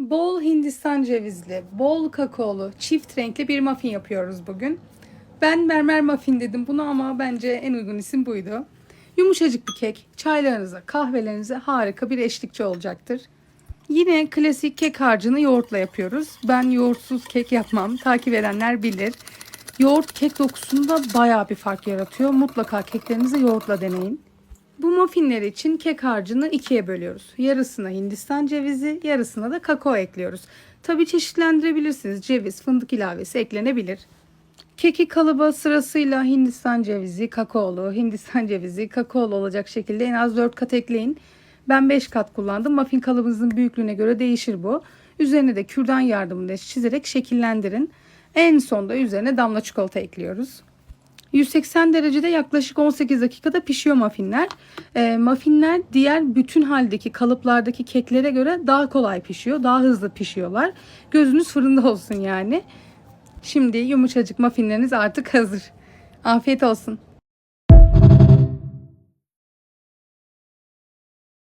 Bol Hindistan cevizli, bol kakaolu, çift renkli bir muffin yapıyoruz bugün. Ben mermer muffin dedim bunu ama bence en uygun isim buydu. Yumuşacık bir kek, çaylarınıza, kahvelerinize harika bir eşlikçi olacaktır. Yine klasik kek harcını yoğurtla yapıyoruz. Ben yoğurtsuz kek yapmam. Takip edenler bilir. Yoğurt kek dokusunda bayağı bir fark yaratıyor. Mutlaka keklerinizi yoğurtla deneyin. Bu muffinler için kek harcını ikiye bölüyoruz. Yarısına Hindistan cevizi, yarısına da kakao ekliyoruz. Tabi çeşitlendirebilirsiniz. Ceviz, fındık ilavesi eklenebilir. Keki kalıba sırasıyla Hindistan cevizi, kakaolu, Hindistan cevizi, kakaolu olacak şekilde en az 4 kat ekleyin. Ben 5 kat kullandım. Muffin kalıbınızın büyüklüğüne göre değişir bu. Üzerine de kürdan yardımıyla çizerek şekillendirin. En sonda üzerine damla çikolata ekliyoruz. 180 derecede yaklaşık 18 dakikada pişiyor muffinler. E, muffinler diğer bütün haldeki kalıplardaki keklere göre daha kolay pişiyor. Daha hızlı pişiyorlar. Gözünüz fırında olsun yani. Şimdi yumuşacık muffinleriniz artık hazır. Afiyet olsun.